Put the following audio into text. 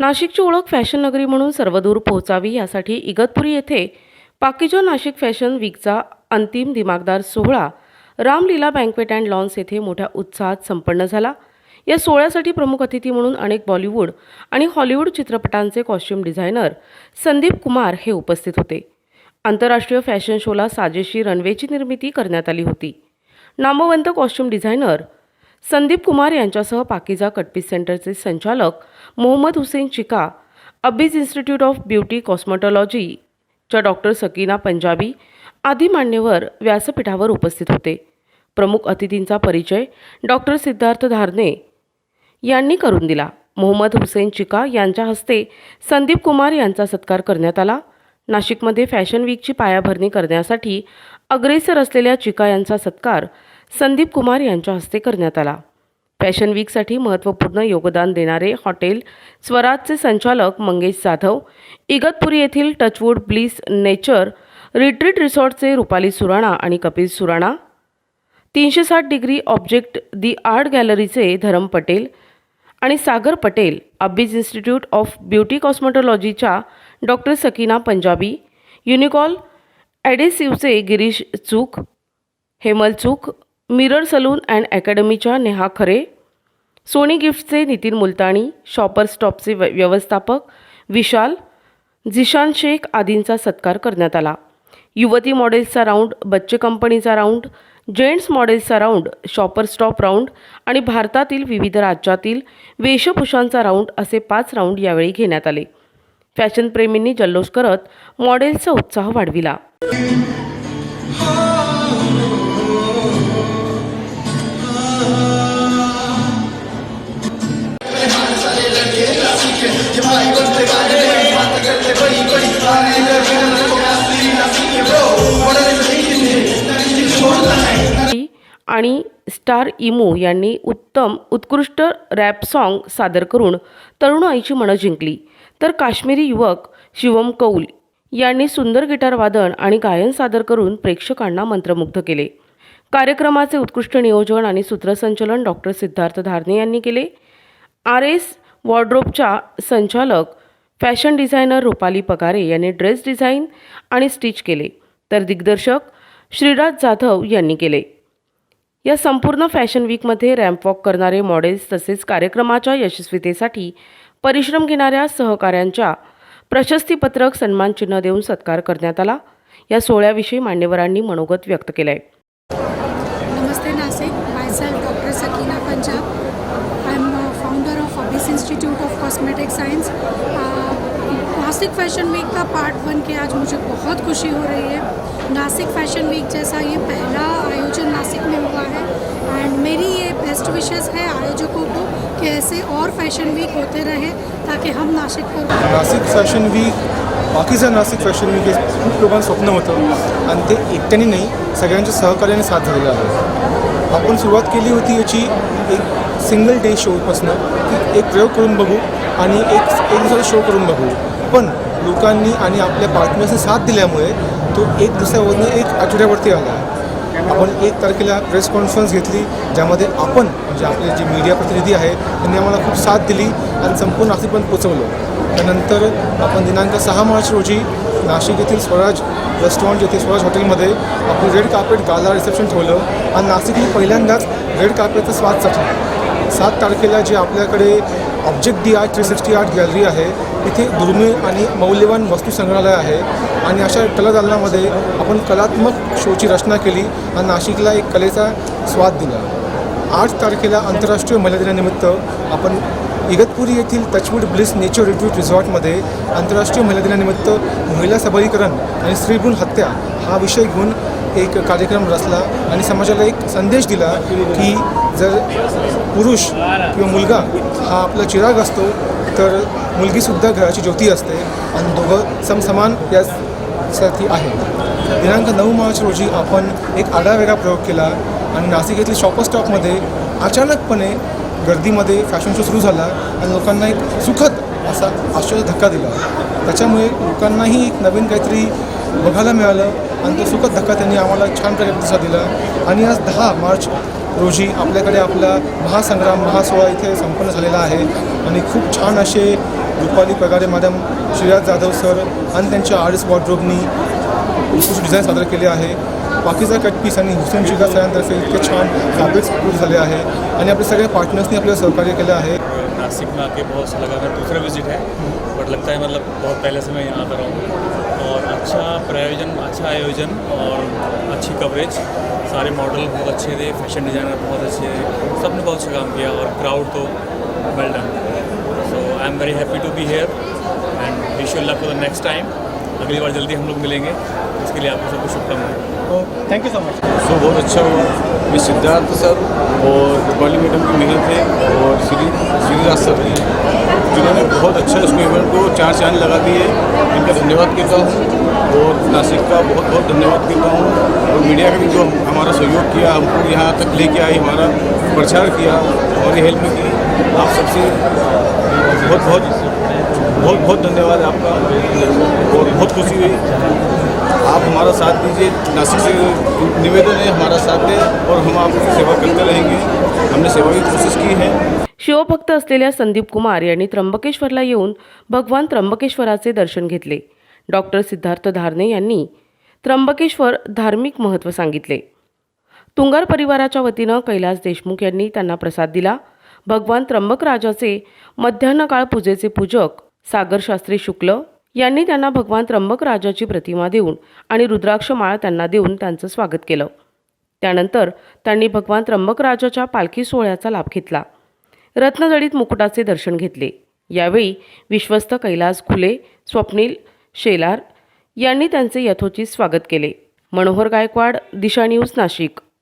नाशिकची ओळख फॅशन नगरी म्हणून सर्वदूर पोहोचावी यासाठी इगतपुरी येथे पाकिजो नाशिक फॅशन वीकचा अंतिम दिमागदार सोहळा. रामलीला बँकवेट अँड लॉन्स येथे मोठ्या उत्साहात संपन्न झाला. या सोहळ्यासाठी प्रमुख अतिथी म्हणून अनेक बॉलिवूड आणि हॉलिवूड चित्रपटांचे कॉस्ट्युम डिझायनर संदीप कुमार हे उपस्थित होते. आंतरराष्ट्रीय फॅशन शोला साजेशी रनवेची निर्मिती करण्यात आली होती. नामवंत कॉस्ट्युम डिझायनर संदीप कुमार यांच्यासह पाकिजा कटपीस सेंटरचे संचालक मोहम्मद हुसेन चिका अब्बीज इन्स्टिट्यूट ऑफ ब्युटी कॉस्मेटॉलॉजीच्या डॉक्टर सकीना पंजाबी आदी मान्यवर व्यासपीठावर उपस्थित होते. प्रमुख अतिथींचा परिचय डॉक्टर सिद्धार्थ धारणे यांनी करून दिला. मोहम्मद हुसेन चिका यांच्या हस्ते संदीप कुमार यांचा सत्कार करण्यात आला. नाशिकमध्ये फॅशन वीकची पायाभरणी करण्यासाठी अग्रेसर असलेल्या चिका यांचा सत्कार संदीप कुमार यांच्या हस्ते करण्यात आला. फॅशन वीकसाठी महत्त्वपूर्ण योगदान देणारे हॉटेल स्वराजचे संचालक मंगेश जाधव इगतपुरी येथील टचवूड ब्लिस नेचर रिट्रीट रिसॉर्टचे रुपाली सुराणा आणि कपिल सुराणा तीनशे साठ डिग्री ऑब्जेक्ट दी आर्ट गॅलरीचे धरम पटेल आणि Sagar Patel Abyss institute of beauty कॉस्मेटॉलॉजीच्या doctor Sakina Punjabi Unicol ॲडेसिवचे Girish Chuk Hemal Chuk mirror salon and अकॅडमीच्या Neha Khare Soni गिफ्टचे नितीन मुलताणी शॉपर स्टॉपचे व्य- व्यवस्थापक विशाल झिशान शेख आदींचा सत्कार करण्यात आला. युवती मॉडेल्सचा राऊंड बच्चे कंपनीचा राऊंड जेंट्स मॉडेल्सचा राऊंड शॉपर स्टॉप राऊंड आणि भारतातील विविध राज्यातील वेशभूषांचा राऊंड असे पाच राऊंड यावेळी घेण्यात आले. फॅशनप्रेमींनी जल्लोष करत मॉडेल्सचा उत्साह वाढविला. आणि स्टार इमू यांनी उत्तम उत्कृष्ट रॅप सॉन्ग सादर करून तरुणाईची मनं जिंकली. तर काश्मीरी युवक शिवम कौल यांनी सुंदर गिटार वादन आणि गायन सादर करून प्रेक्षकांना मंत्रमुग्ध केले. कार्यक्रमाचे उत्कृष्ट नियोजन आणि सूत्रसंचलन डॉक्टर सिद्धार्थ धारणे यांनी केले. आर एस वॉर्ड्रोबच्या संचालक फॅशन डिझायनर रुपाली पगारे यांनी ड्रेस डिझाईन आणि स्टिच केले. तर दिग्दर्शक श्रीराज जाधव यांनी केले. या संपूर्ण फॅशन वीकमध्ये रॅम्प वॉक करणारे मॉडेल्स तसेच कार्यक्रमाच्या यशस्वीतेसाठी परिश्रम घेणाऱ्या सहकाऱ्यांच्या प्रशस्तीपत्रक सन्मानचिन्ह देऊन सत्कार करण्यात आला या सोहळ्याविषयी मान्यवरांनी मनोगत व्यक्त केलं आहे नमस्ते Nashik my Dr. Sakina Punjab. I a founder of Abyss Institute of Cosmetic Science. Uh, Nashik fashion week का पार्ट वन के आज मुझे बहुत खुशी हो रही है। नासिक फ़ैशन वीक जैसा ये पहला आयोजन नासिक में हुआ है। एंड मेरी ये बेस्ट विशेस है आयोजकों को कि ऐसे और फ़ैशन वीक होते रहे ताकि हम नासिक को नासिक फॅशन वीक बाकीचं नासिक फॅशन वीक हे खूप स्वप्न होतं आणि ते एकट्याने नाही सगळ्यांच्या सहकार्याने साथ झालेलं आहे। आपण सुरुवात केली होती याची एक सिंगल डे शोपासनं की एक प्रयोग करून बघू आणि एक एक दुसरा शो करून बघू. पण लोकांनी आणि आपल्या पार्टनर्सने साथ दिल्यामुळे तो एक दिवसावरनं एक आठवड्यावरती आला. आपण एक तारखेला प्रेस कॉन्फरन्स घेतली ज्यामध्ये आपण म्हणजे आपले जे मीडिया प्रतिनिधी आहे त्यांनी आम्हाला खूप साथ दिली आणि संपूर्ण नाशिकपर्यंत पोचवलं त्यानंतर आपण दिनांक सहा मार्च रोजी नाशिक येथील स्वराज रेस्टॉरंट येथे स्वराज हॉटेलमध्ये आपण रेड कार्पेट गाला रिसेप्शन ठेवलं आणि नाशिकने पहिल्यांदाच रेड कार्पेटचा स्वाद चाखला सात तारखेला जे आपल्याकडे object the art three sixty art gallery आहे इथे दुर्मिळ आणि मौल्यवान वस्तू संग्रहालय आहे. आणि अशा कलादालनामध्ये आपण कलात्मक शोची रचना केली आणि नाशिकला एक कलेचा स्वाद दिला. आठ तारखेला आंतरराष्ट्रीय महिला दिनानिमित्त आपण इगतपुरी येथील टचवूड ब्लिस नेचर रिट्रीट रिसॉर्टमध्ये आंतरराष्ट्रीय महिला दिनानिमित्त महिला सबलीकरण आणि स्त्रीभ्रूण हत्या हा विषय घेऊन एक कार्यक्रम रचला आणि समाजाला एक संदेश दिला की जर पुरुष किंवा मुलगा हा आपला चिराग असतो तर मुलगीसुद्धा घराची ज्योती असते आणि दोघं समसमान यासाठी आहे दिनांक नऊ मार्च रोजी आपण एक आगळावेगळा प्रयोग केला आणि नाशिक येथील शॉपर स्टॉपमध्ये अचानकपणे गर्दीमध्ये फॅशन शो सुरू झाला आणि लोकांना एक सुखद असा आश्चर्य धक्का दिला. त्याच्यामुळे लोकांनाही एक नवीन काहीतरी बघायला मिळालं आणि तो सुखद धक्का त्यांनी आम्हाला छान प्रकारे प्रतिसाद दिला. आणि आज दहा मार्च रोजी आपल्याकडे आपला महासंग्राम महासोहळा इथे संपन्न झालेला आहे. आणि खूप छान असे रुपाली पगारे मॅडम श्रेया जाधव सर आणि त्यांच्या आर्टिस्ट वॉर्ड्रोबनी उत्कृष्ट डिझाईन सादर केले आहे. बाकीचा कट पीस आणि हुसेन शिका सरांतर्फे इतके छान फॅब्रिक्स प्रोड्यूस झाले आहे. आणि आपल्या सगळ्या पार्टनर्सनी आपल्याला सहकार्य केलं आहे. नासिक में आके बहुत अच्छा लगा. मेरा दूसरा विजिट है बट लगता है मतलब बहुत पहले से मैं यहाँ हूँ. और अच्छा प्रायोजन अच्छा आयोजन और अच्छी कवरेज सारे मॉडल बहुत अच्छे थे फैशन डिज़ाइनर बहुत अच्छे थे। सबने बहुत अच्छा काम किया और क्राउड तो well done so I am very happy to be here and wish you luck for the next time अगली बार जल्दी हम लोग मिलेंगे। इसके लिए आपको सबको शुभकामनाएँ। Thank you so much so बहुत अच्छा हुआ। मैं सिद्धार्थ सर और रूपाली मैडम की मेहनत है और श्री श्रीराज सर हैं जिन्होंने बहुत अच्छा इसको इवेंट को चार चाँद लगा दिए। इनका धन्यवाद करता हूँ। और नासिक का बहुत बहुत धन्यवाद करता हूँ। और मीडिया का भी जो हमारा सहयोग किया हमको यहाँ तक लेके आई हमारा प्रचार किया हमारी हेल्प की आप सबसे बहुत बहुत बहुत बहुत धन्यवाद आपका। और बहुत खुशी हुई। आप हमारा साथ दीजिए। नासिक से निवेदन है हमारा साथ दें और हम आपकी सेवा करते रहेंगे। हमने सेवा की कोशिश की है। शिवभक्त असलेल्या संदीप कुमार यांनी त्र्यंबकेश्वरला येऊन भगवान त्र्यंबकेश्वराचे दर्शन घेतले. डॉक्टर सिद्धार्थ धारणे यांनी त्र्यंबकेश्वर धार्मिक महत्त्व सांगितले. तुंगार परिवाराच्या वतीनं कैलास देशमुख यांनी त्यांना प्रसाद दिला. भगवान त्र्यंबकराजाचे मध्यान्हकाळ पूजेचे पूजक सागरशास्त्री शुक्ल यांनी त्यांना भगवान त्र्यंबकराजाची प्रतिमा देऊन आणि रुद्राक्ष माळ त्यांना देऊन त्यांचं स्वागत केलं. त्यानंतर त्यांनी भगवान त्र्यंबकराजाच्या पालखी सोहळ्याचा लाभ घेतला. रत्नजडीत मुकुटाचे दर्शन घेतले. यावेळी विश्वस्त कैलास खुले स्वप्नील शेलार यांनी त्यांचे यथोचित स्वागत केले. मनोहर गायकवाड दिशा न्यूज नाशिक.